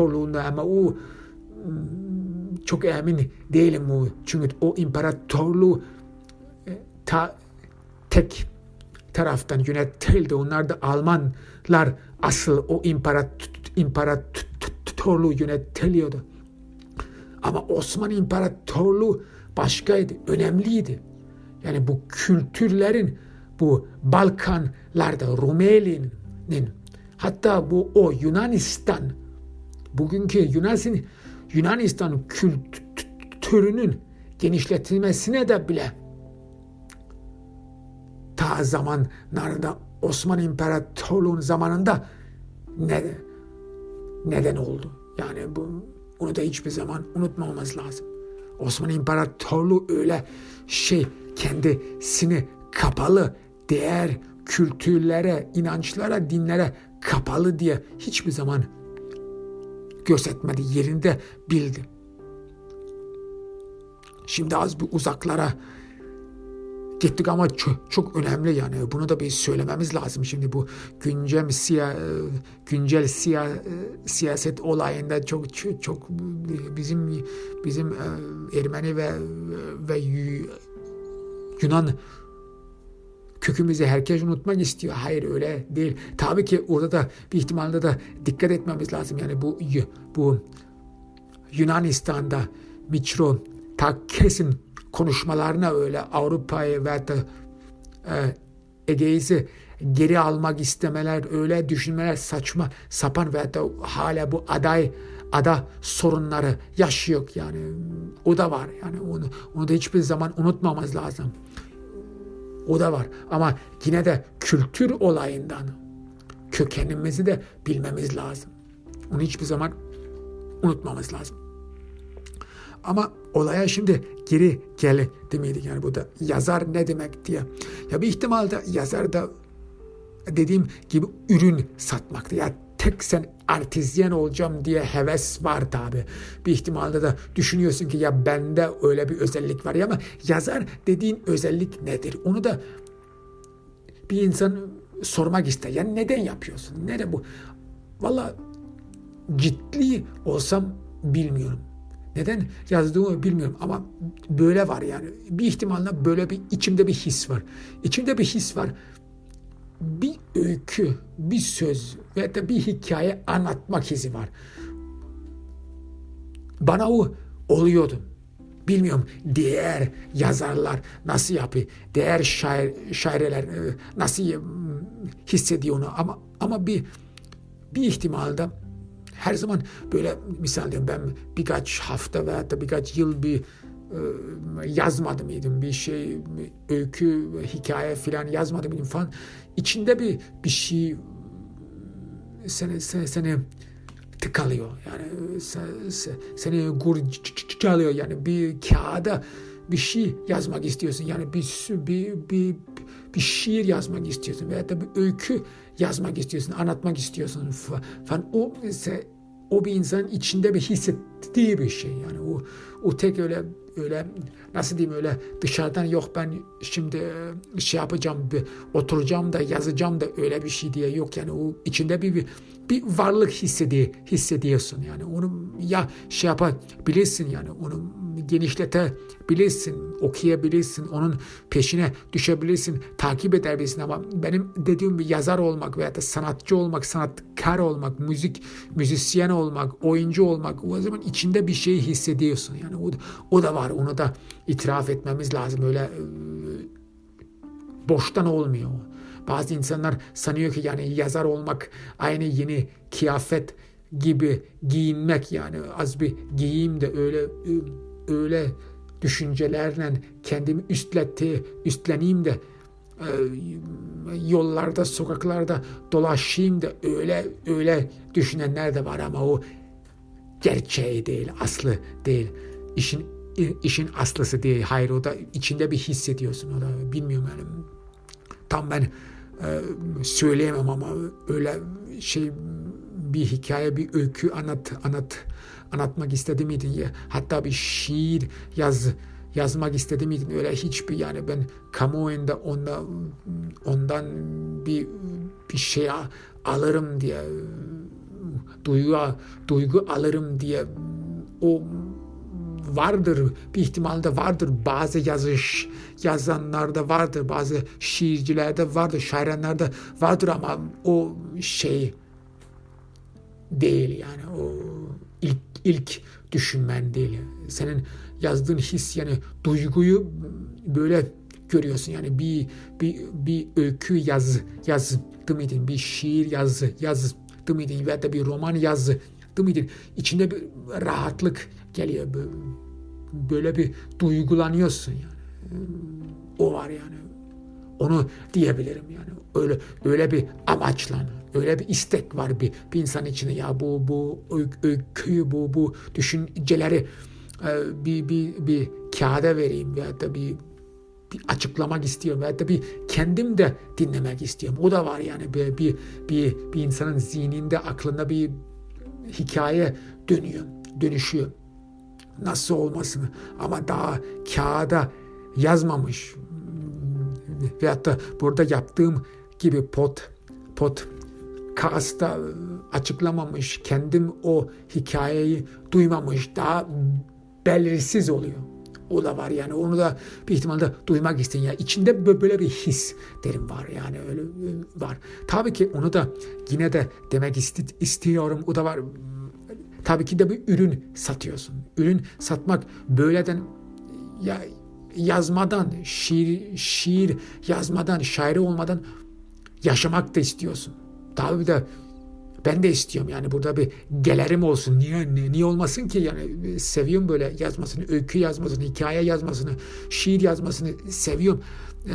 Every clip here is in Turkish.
imparatorluğunda ama o mm, çok emin değilim o. Çünkü o imparatorluğu e, ta, tek taraftan yönetildi. Onlar da Almanlar asıl o imparator, imparatorluğu yönetiliyordu. Ama Osmanlı İmparatorluğu başkaydı, önemliydi. Yani bu kültürlerin bu Balkanlarda Rumeli'nin hatta bu o Yunanistan bugünkü Yunanistan Yunanistan kültürünün genişletilmesine de bile ta zamanlarda Osmanlı İmparatorluğu'nun zamanında ne, neden oldu. Yani bu onu da hiçbir zaman unutmamamız lazım. Osmanlı İmparatorluğu öyle şey kendisini kapalı değer kültürlere, inançlara, dinlere kapalı diye hiçbir zaman gözetmedi, yerinde bildi. Şimdi az bir uzaklara gittik ama çok, çok önemli yani bunu da bir söylememiz lazım şimdi bu güncel siya, güncel siya, siyaset olayında çok çok, bizim bizim Ermeni ve ve Yunan kökümüzü herkes unutmak istiyor. Hayır öyle değil. Tabii ki orada da bir ihtimalle da dikkat etmemiz lazım. Yani bu bu Yunanistan'da Mitro Takes'in konuşmalarına öyle Avrupa'yı ve da e, Ege'yi geri almak istemeler, öyle düşünmeler saçma sapan ve da hala bu aday ada sorunları yaşıyor yani o da var yani onu, onu da hiçbir zaman unutmamız lazım. O da var ama yine de kültür olayından kökenimizi de bilmemiz lazım. Onu hiçbir zaman unutmamız lazım. Ama olaya şimdi geri gel demeydik yani bu da yazar ne demek diye. Ya bir ihtimalde yazar da dediğim gibi ürün satmaktı. Ya tek sen artizyen olacağım diye heves var tabi. Bir ihtimalde de düşünüyorsun ki ya bende öyle bir özellik var ya ama yazar dediğin özellik nedir? Onu da bir insan sormak ister. Yani neden yapıyorsun? Neden bu? Valla ciddi olsam bilmiyorum. Neden yazdığımı bilmiyorum ama böyle var yani. Bir ihtimalle böyle bir içimde bir his var. İçimde bir his var. Bir öykü, bir söz ve de bir hikaye anlatmak hissi var. Bana o oluyordu. Bilmiyorum diğer yazarlar nasıl yapıyor, diğer şair, şairler e, nasıl hissediyor onu ama ama bir bir ihtimalde her zaman böyle misal diyorum ben birkaç hafta veya da birkaç yıl bir e, yazmadım mıydım? Bir şey öykü hikaye filan yazmadım mıydım falan. İçinde bir bir şey seni seni, seni tıkalıyor. Yani seni gurcalıyor yani bir kağıda bir şey yazmak istiyorsun. Yani bir bir bir bir şiir yazmak istiyorsun. Veya da bir öykü yazmak istiyorsun, anlatmak istiyorsun. Falan. O o bir insanın içinde bir hissettiği bir şey yani. O o tek öyle öyle nasıl diyeyim öyle dışarıdan yok ben şimdi şey yapacağım bir oturacağım da yazacağım da öyle bir şey diye yok yani. O içinde bir bir, bir varlık hissediyor, hissediyorsun yani. Onu ya şey yapabilirsin yani onu genişletebilirsin, okuyabilirsin, onun peşine düşebilirsin, takip edebilirsin ama benim dediğim bir yazar olmak veya da sanatçı olmak, sanatkar olmak, müzik müzisyen olmak, oyuncu olmak o zaman içinde bir şey hissediyorsun. Yani o, o da var. Onu da itiraf etmemiz lazım. Öyle boştan olmuyor. Bazı insanlar sanıyor ki yani yazar olmak aynı yeni kıyafet gibi giyinmek yani az bir giyeyim de öyle öyle düşüncelerle kendimi üstletti, üstleneyim de e, yollarda, sokaklarda dolaşayım da öyle öyle düşünenler de var ama o gerçeği değil, aslı değil. İşin işin aslısı değil. Hayır o da içinde bir hissediyorsun. O da bilmiyorum yani. Tam ben e, söyleyemem ama öyle şey bir hikaye, bir öykü anlat anlat anlatmak istedi miydin ya? Hatta bir şiir yaz yazmak istedi miydin? Öyle hiçbir yani ben kamuoyunda onda, ondan bir bir şey alırım diye duygu duygu alırım diye o vardır bir ihtimalde vardır bazı yazış yazanlarda vardır bazı şiircilerde vardır şairenlerde vardır ama o şey değil yani o ilk ilk düşünmen değil. Senin yazdığın his yani duyguyu böyle görüyorsun. Yani bir bir bir öykü yaz yazdı mıydın? Bir şiir yazı yazdı mıydın? Veya da bir roman yazdı mıydın? İçinde bir rahatlık geliyor. Böyle bir duygulanıyorsun yani. O var yani onu diyebilirim yani öyle öyle bir amaçla öyle bir istek var bir, bir insan içinde ya bu bu öyküyü bu bu düşünceleri e, bir bir bir kağıda vereyim veya da bir bir açıklamak istiyorum veya da bir kendim de dinlemek istiyorum. O da var yani bir bir bir, bir insanın zihninde aklında bir hikaye dönüyor, dönüşüyor. Nasıl olmasını ama daha kağıda yazmamış veyahut da burada yaptığım gibi pot pot kasta açıklamamış, kendim o hikayeyi duymamış, daha belirsiz oluyor. O da var yani onu da bir ihtimalle duymak isteyin. Yani içinde böyle bir his derim var yani öyle var. Tabii ki onu da yine de demek istiyorum. O da var. Tabii ki de bir ürün satıyorsun. Ürün satmak böyleden ya yazmadan, şiir, şiir yazmadan, şairi olmadan yaşamak da istiyorsun. Tabii de ben de istiyorum yani burada bir gelirim olsun. Niye, niye, niye olmasın ki yani seviyorum böyle yazmasını, öykü yazmasını, hikaye yazmasını, şiir yazmasını seviyorum. Ee,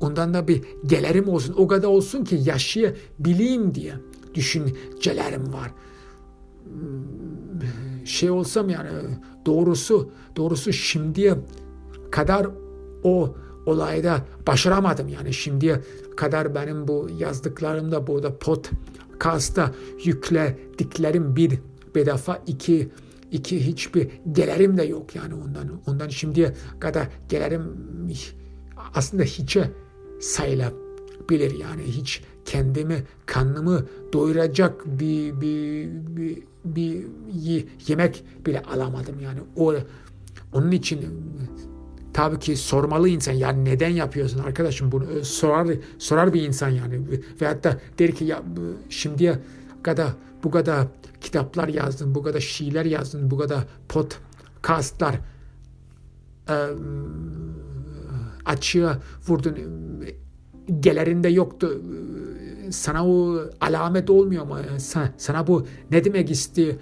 ondan da bir gelirim olsun. O kadar olsun ki yaşayabileyim diye düşüncelerim var. Hmm, şey olsam yani doğrusu doğrusu şimdiye kadar o olayda başaramadım yani. Şimdiye kadar benim bu yazdıklarımda burada pot kasta yüklediklerim bir defa iki iki hiçbir gelirim de yok yani ondan. Ondan şimdiye kadar gelirim aslında hiçe sayılabilir yani. Hiç kendimi kanımı doyuracak bir bir bir, bir yemek bile alamadım yani. O onun için tabii ki sormalı insan. Yani neden yapıyorsun arkadaşım bunu? Sorar sorar bir insan yani. Ve hatta der ki ya şimdiye kadar bu kadar kitaplar yazdın, bu kadar şiirler yazdın, bu kadar podcastlar e, açığa vurdun. Gelerinde yoktu. Sana o alamet olmuyor mu? Sana, sana bu ne demek istiyor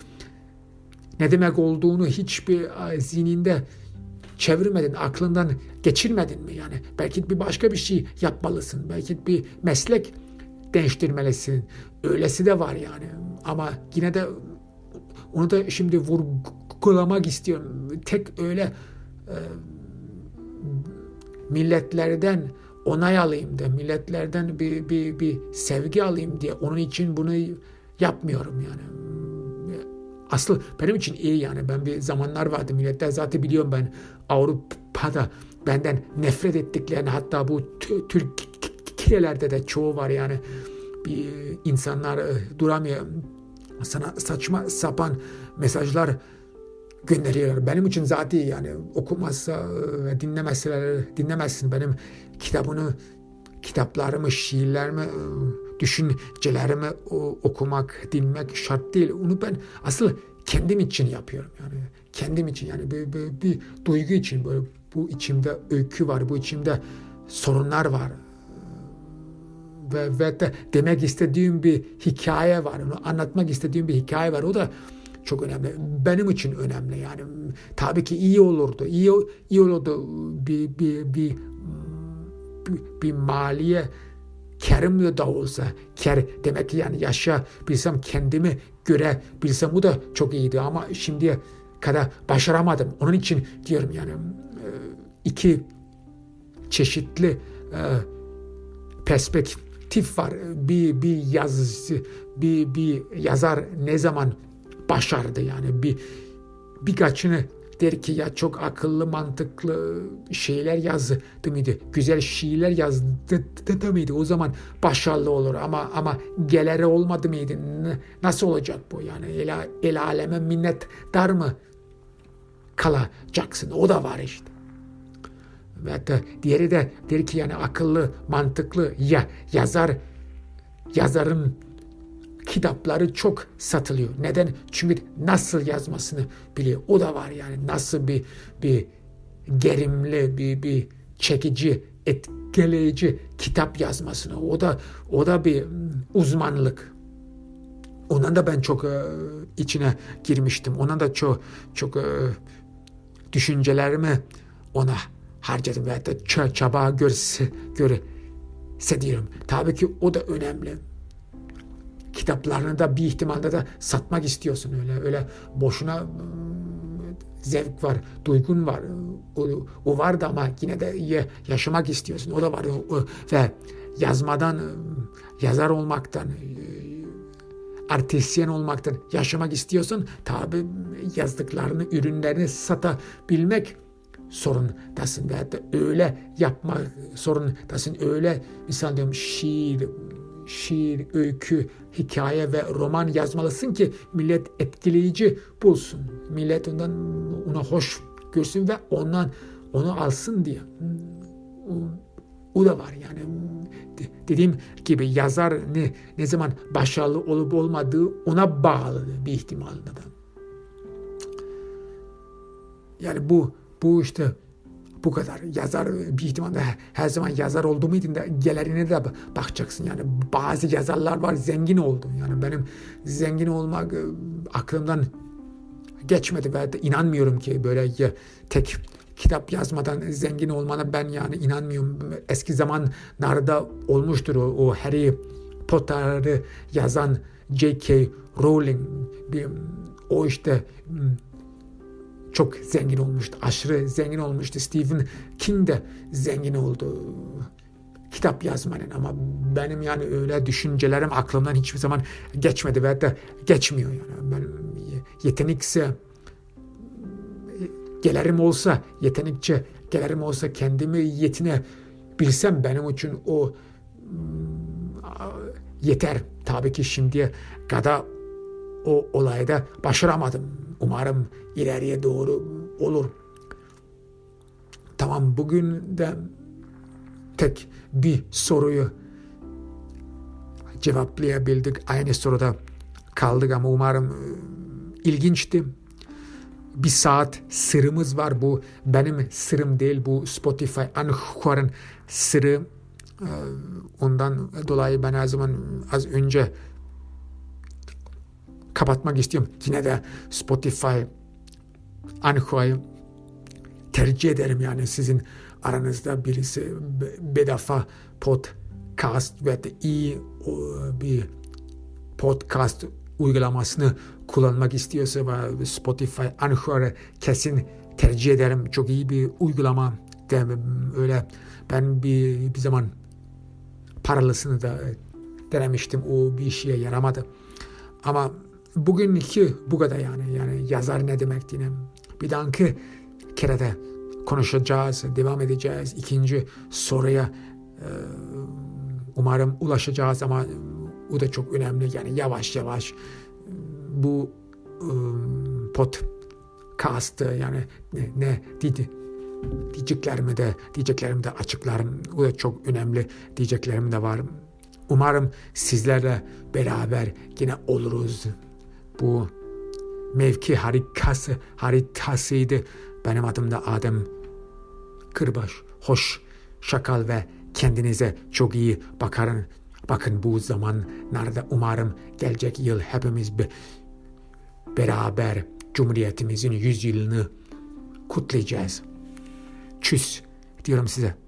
ne demek olduğunu hiçbir zihninde çevirmedin, aklından geçirmedin mi yani? Belki bir başka bir şey yapmalısın. Belki bir meslek değiştirmelisin. Öylesi de var yani. Ama yine de onu da şimdi vurgulamak istiyorum. Tek öyle e, milletlerden onay alayım da milletlerden bir, bir, bir sevgi alayım diye onun için bunu yapmıyorum yani aslı benim için iyi yani. Ben bir zamanlar vardı milletler zaten biliyorum ben Avrupa'da benden nefret ettiklerini hatta bu Türkiye'lerde de çoğu var yani. Bir insanlar e, duramıyor. Sana saçma sapan mesajlar gönderiyorlar. Benim için zaten yani okumazsa ve dinlemezseler dinlemezsin benim kitabını kitaplarımı, şiirlerimi düşüncelerimi okumak, dinlemek şart değil. Onu ben asıl kendim için yapıyorum yani. Kendim için yani bir, bir, bir duygu için böyle bu içimde öykü var, bu içimde sorunlar var. Ve, ve de demek istediğim bir hikaye var. Onu anlatmak istediğim bir hikaye var. O da çok önemli. Benim için önemli yani. Tabii ki iyi olurdu. İyi, iyi olurdu bir, bir, bir, bir, bir maliye kerim da olsa ker demek ki yani yaşa bilsem kendimi göre bilsem bu da çok iyiydi ama şimdiye kadar başaramadım. Onun için diyorum yani e, iki çeşitli e, perspektif var. Bir bir yaz bir bir yazar ne zaman başardı yani bir birkaçını der ki ya çok akıllı mantıklı şeyler yazdı mıydı? Güzel şiirler yazdı mıydı? O zaman başarılı olur ama ama geliri olmadı mıydı? Nasıl olacak bu yani? El, el aleme minnettar mı kalacaksın? O da var işte. Ve hatta diğeri de der ki yani akıllı, mantıklı ya yazar yazarın kitapları çok satılıyor. Neden? Çünkü nasıl yazmasını biliyor. O da var yani nasıl bir bir gerimli, bir bir çekici, etkileyici kitap yazmasını. O da o da bir uzmanlık. Ondan da ben çok e, içine girmiştim. Ondan da çok çok e, düşüncelerimi ona harcadım ve da çaba görse, göre hissediyorum. Tabii ki o da önemli kitaplarını da bir ihtimalle de satmak istiyorsun öyle öyle boşuna zevk var, duygun var. O, o var da ama yine de yaşamak istiyorsun. O da var. Ve yazmadan, yazar olmaktan, artisyen olmaktan yaşamak istiyorsun. Tabi yazdıklarını, ürünlerini satabilmek sorundasın. Ve hatta öyle yapmak sorundasın. Öyle misal diyorum şiir, şiir, öykü, hikaye ve roman yazmalısın ki millet etkileyici bulsun. Millet ondan ona hoş görsün ve ondan onu alsın diye. O, da var yani. Dediğim gibi yazar ne, ne zaman başarılı olup olmadığı ona bağlı bir ihtimalle de. Yani bu bu işte bu kadar. Yazar bir ihtimalle her zaman yazar oldu muydun da gelirine de bakacaksın. Yani bazı yazarlar var zengin oldu. Yani benim zengin olmak aklımdan geçmedi ve inanmıyorum ki böyle tek kitap yazmadan zengin olmana ben yani inanmıyorum. Eski zamanlarda olmuştur o, o Harry Potter'ı yazan J.K. Rowling bir, o işte çok zengin olmuştu. Aşırı zengin olmuştu. Stephen King de zengin oldu. Kitap yazmanın ama benim yani öyle düşüncelerim aklımdan hiçbir zaman geçmedi ve de geçmiyor yani. Ben yetenekse gelirim olsa, yetenekçe gelirim olsa kendimi yetine bilsem benim için o yeter. Tabii ki şimdiye kadar o olayda başaramadım. Umarım ileriye doğru olur. Tamam bugün de tek bir soruyu cevaplayabildik. Aynı soruda kaldık ama umarım ilginçti. Bir saat sırrımız var. Bu benim sırrım değil. Bu Spotify Anchor'ın sırrı. Ondan dolayı ben her zaman az önce kapatmak istiyorum. Yine de Spotify Ancho'yu tercih ederim yani sizin aranızda birisi bedava podcast ve iyi bir podcast uygulamasını kullanmak istiyorsa Spotify Anchor'ı kesin tercih ederim. Çok iyi bir uygulama. De, öyle ben bir, bir zaman paralısını da denemiştim. O bir işe yaramadı. Ama bugünkü bu kadar yani. Yani yazar ne demek yine. Bir dahaki kerede konuşacağız, devam edeceğiz. İkinci soruya umarım ulaşacağız ama o da çok önemli. Yani yavaş yavaş bu podcast yani ne, ne dedi diyeceklerimi de diyeceklerimi de açıklarım. O da çok önemli diyeceklerim de var. Umarım sizlerle beraber yine oluruz. Bu mevki harikası, haritasıydı. Benim adım da Adem Kırbaş. Hoş, şakal ve kendinize çok iyi bakın. Bakın bu zamanlarda umarım gelecek yıl hepimiz be, beraber Cumhuriyetimizin yüzyılını kutlayacağız. Çüss diyorum size.